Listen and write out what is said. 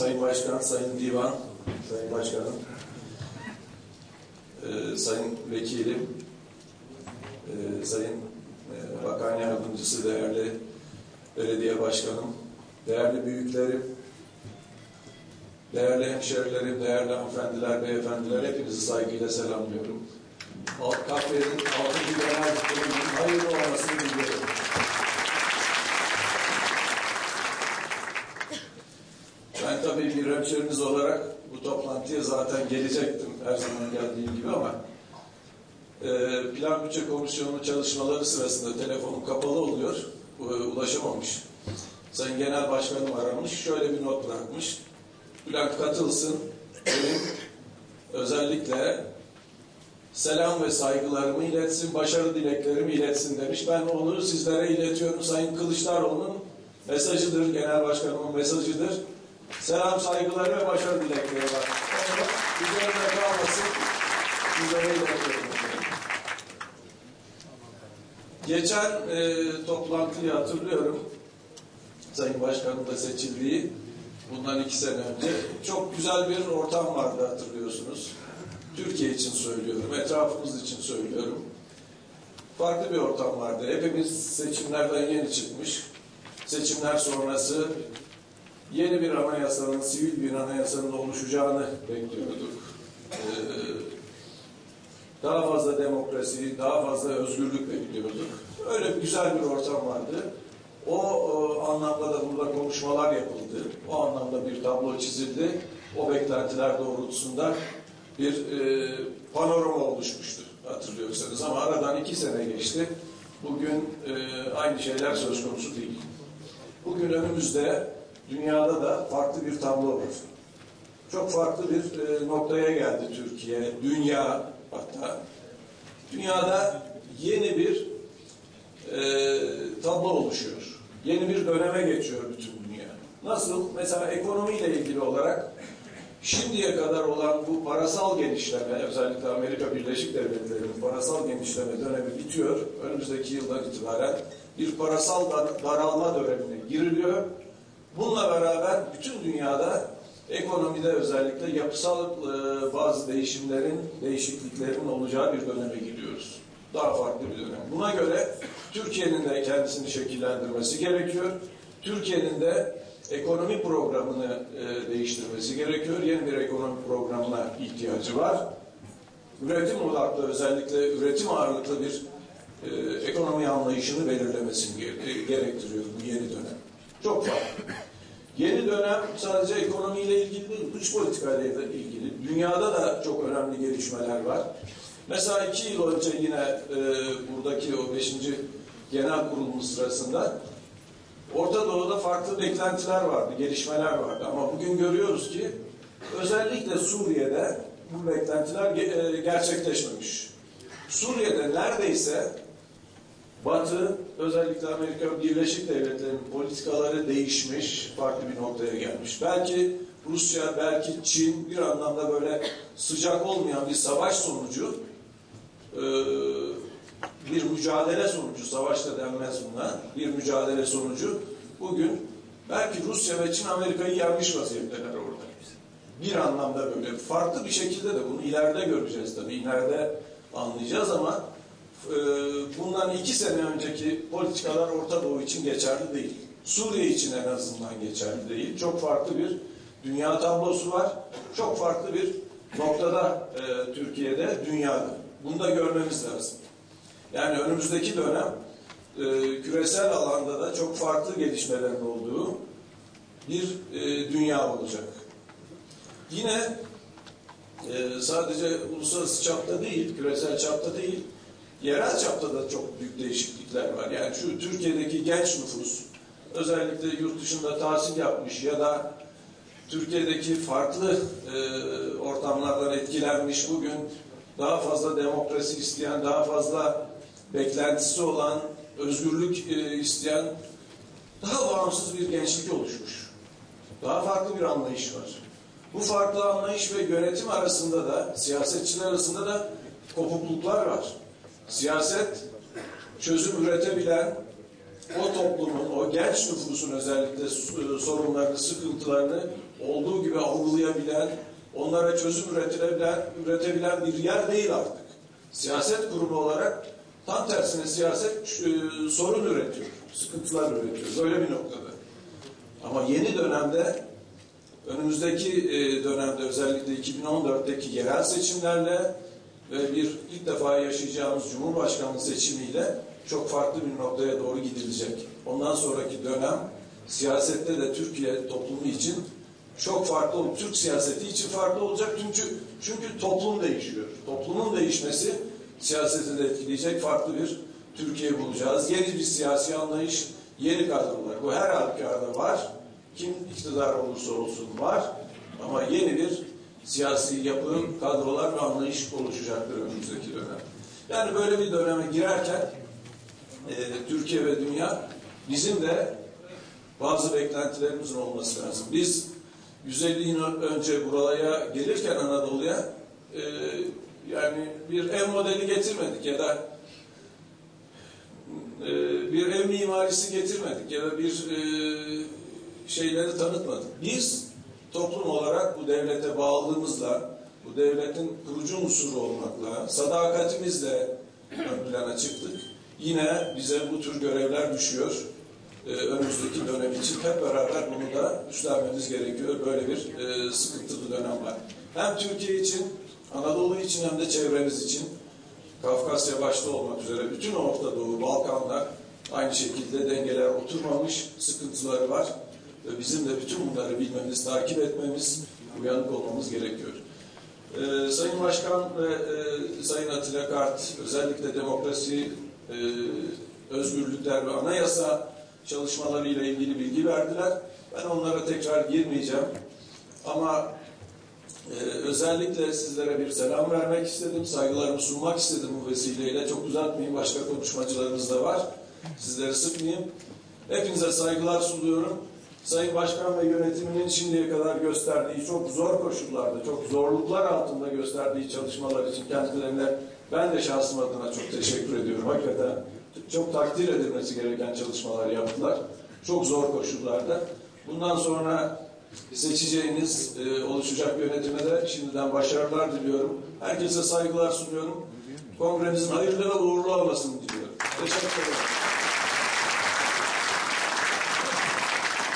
Sayın Başkan, Sayın Divan, Sayın Başkanım, e, Sayın Vekilim, e, Sayın e, Bakan Yardımcısı, değerli Belediye Başkanım, değerli büyüklerim, değerli hemşerilerim, değerli hanımefendiler, beyefendiler, hepinizi saygıyla selamlıyorum. Alt Kafe'nin 6. Genel Kurulu'nun hayırlı olmasını diliyorum. Tabii bir hemşeriniz olarak bu toplantıya zaten gelecektim her zaman geldiğim gibi ama e, Plan Bütçe Komisyonu çalışmaları sırasında telefonum kapalı oluyor, e, ulaşamamış. Sayın Genel Başkanım aramış, şöyle bir not bırakmış. Bülent katılsın, benim özellikle selam ve saygılarımı iletsin, başarı dileklerimi iletsin demiş. Ben onu sizlere iletiyorum. Sayın Kılıçdaroğlu'nun mesajıdır, Genel Başkanımın mesajıdır. Selam, saygıları ve başarı dilekleri var. Onu üzerine kalmasın, iletiyorum. Geçen e, toplantıyı hatırlıyorum. Sayın Başkanım da seçildiği bundan iki sene önce çok güzel bir ortam vardı hatırlıyorsunuz. Türkiye için söylüyorum, etrafımız için söylüyorum. Farklı bir ortam vardı. Hepimiz seçimlerden yeni çıkmış. Seçimler sonrası yeni bir anayasanın, sivil bir anayasanın oluşacağını bekliyorduk. Ee, daha fazla demokrasi, daha fazla özgürlük bekliyorduk. Öyle güzel bir ortam vardı. O, o anlamda da burada konuşmalar yapıldı. O anlamda bir tablo çizildi. O beklentiler doğrultusunda bir e, panorama oluşmuştu hatırlıyorsanız. Ama aradan iki sene geçti. Bugün e, aynı şeyler söz konusu değil. Bugün önümüzde dünyada da farklı bir tablo var. Çok farklı bir e, noktaya geldi Türkiye, dünya hatta. Dünyada yeni bir e, tablo oluşuyor. Yeni bir döneme geçiyor bütün dünya. Nasıl? Mesela ekonomiyle ilgili olarak şimdiye kadar olan bu parasal genişleme, özellikle Amerika Birleşik Devletleri'nin parasal genişleme dönemi bitiyor. Önümüzdeki yıldan itibaren bir parasal dar- daralma dönemine giriliyor. Bununla beraber bütün dünyada ekonomide özellikle yapısal e, bazı değişimlerin, değişikliklerin olacağı bir döneme giriyoruz. Daha farklı bir dönem. Buna göre Türkiye'nin de kendisini şekillendirmesi gerekiyor. Türkiye'nin de ekonomi programını e, değiştirmesi gerekiyor. Yeni bir ekonomi programına ihtiyacı var. Üretim odaklı özellikle üretim ağırlıklı bir e, ekonomi anlayışını belirlemesini ge- gerektiriyor bu yeni dönem. Çok farklı. Dönem sadece ekonomiyle ilgili değil, dış politikayla ilgili. Dünyada da çok önemli gelişmeler var. Mesela iki yıl önce yine e, buradaki o beşinci genel kurulumun sırasında Orta Doğu'da farklı beklentiler vardı, gelişmeler vardı. Ama bugün görüyoruz ki özellikle Suriye'de bu beklentiler e, gerçekleşmemiş. Suriye'de neredeyse Batı, özellikle Amerika Birleşik Devletleri'nin politikaları değişmiş, farklı bir noktaya gelmiş. Belki Rusya, belki Çin bir anlamda böyle sıcak olmayan bir savaş sonucu, e, bir mücadele sonucu, savaş da denmez buna, bir mücadele sonucu bugün belki Rusya ve Çin Amerika'yı yenmiş vaziyetteler orada. Bir anlamda böyle. Farklı bir şekilde de bunu ileride göreceğiz tabii. İleride anlayacağız ama bundan iki sene önceki politikalar Orta Doğu için geçerli değil. Suriye için en azından geçerli değil. Çok farklı bir dünya tablosu var. Çok farklı bir noktada e, Türkiye'de, dünyada. Bunu da görmemiz lazım. Yani önümüzdeki dönem e, küresel alanda da çok farklı gelişmelerin olduğu bir e, dünya olacak. Yine e, sadece uluslararası çapta değil, küresel çapta değil, yerel çapta da çok büyük değişiklikler var. Yani şu Türkiye'deki genç nüfus, özellikle yurt dışında tahsil yapmış ya da Türkiye'deki farklı e, ortamlardan etkilenmiş bugün daha fazla demokrasi isteyen, daha fazla beklentisi olan, özgürlük e, isteyen daha bağımsız bir gençlik oluşmuş. Daha farklı bir anlayış var. Bu farklı anlayış ve yönetim arasında da, siyasetçiler arasında da kopukluklar var. Siyaset çözüm üretebilen, o toplumun, o genç nüfusun özellikle s- sorunlarını, sıkıntılarını olduğu gibi algılayabilen, onlara çözüm üretebilen, üretebilen bir yer değil artık. Siyaset kurumu olarak tam tersine siyaset e, sorun üretiyor, sıkıntılar üretiyor. Böyle bir noktada. Ama yeni dönemde önümüzdeki e, dönemde özellikle 2014'teki yerel seçimlerle ve bir ilk defa yaşayacağımız Cumhurbaşkanlığı seçimiyle çok farklı bir noktaya doğru gidilecek. Ondan sonraki dönem siyasette de Türkiye toplumu için çok farklı. Türk siyaseti için farklı olacak çünkü çünkü toplum değişiyor. Toplumun değişmesi siyaseti de etkileyecek farklı bir Türkiye bulacağız. Yeni bir siyasi anlayış, yeni kadrolar. Bu her halükarda var. Kim iktidar olursa olsun var. Ama yeni bir siyasi yapı, kadrolar ve anlayış oluşacaktır önümüzdeki dönem. Yani böyle bir döneme girerken e, Türkiye ve dünya bizim de bazı beklentilerimizin olması lazım. Biz 150 yıl önce buraya gelirken Anadolu'ya e, yani bir ev modeli getirmedik ya da e, bir ev mimarisi getirmedik ya da bir e, şeyleri tanıtmadık. Biz toplum olarak bu devlete bağlılığımızla, bu devletin kurucu unsuru olmakla, sadakatimizle ön plana çıktık. Yine bize bu tür görevler düşüyor. Ee, önümüzdeki dönem için hep beraber bunu da üstlenmemiz gerekiyor. Böyle bir e, sıkıntılı dönem var. Hem Türkiye için, Anadolu için hem de çevremiz için Kafkasya başta olmak üzere bütün Orta Doğu, Balkanlar aynı şekilde dengeler oturmamış, sıkıntıları var. Ve bizim de bütün bunları bilmemiz, takip etmemiz, uyanık olmamız gerekiyor. Ee, Sayın Başkan ve e, Sayın Atilla Kart özellikle demokrasi, e, özgürlükler ve anayasa çalışmalarıyla ilgili bilgi verdiler. Ben onlara tekrar girmeyeceğim. Ama ee, özellikle sizlere bir selam vermek istedim, saygılarımı sunmak istedim bu vesileyle. Çok uzatmayayım, başka konuşmacılarımız da var. Sizleri sıkmayayım. Hepinize saygılar sunuyorum. Sayın Başkan ve yönetiminin şimdiye kadar gösterdiği çok zor koşullarda, çok zorluklar altında gösterdiği çalışmalar için kendilerine ben de şahsım adına çok teşekkür ediyorum. Hakikaten çok takdir edilmesi gereken çalışmalar yaptılar. Çok zor koşullarda. Bundan sonra seçeceğiniz e, oluşacak yönetime de şimdiden başarılar diliyorum. Herkese saygılar sunuyorum. Kongremizin hayırlı ve uğurlu olmasını diliyorum. Teşekkür ederim.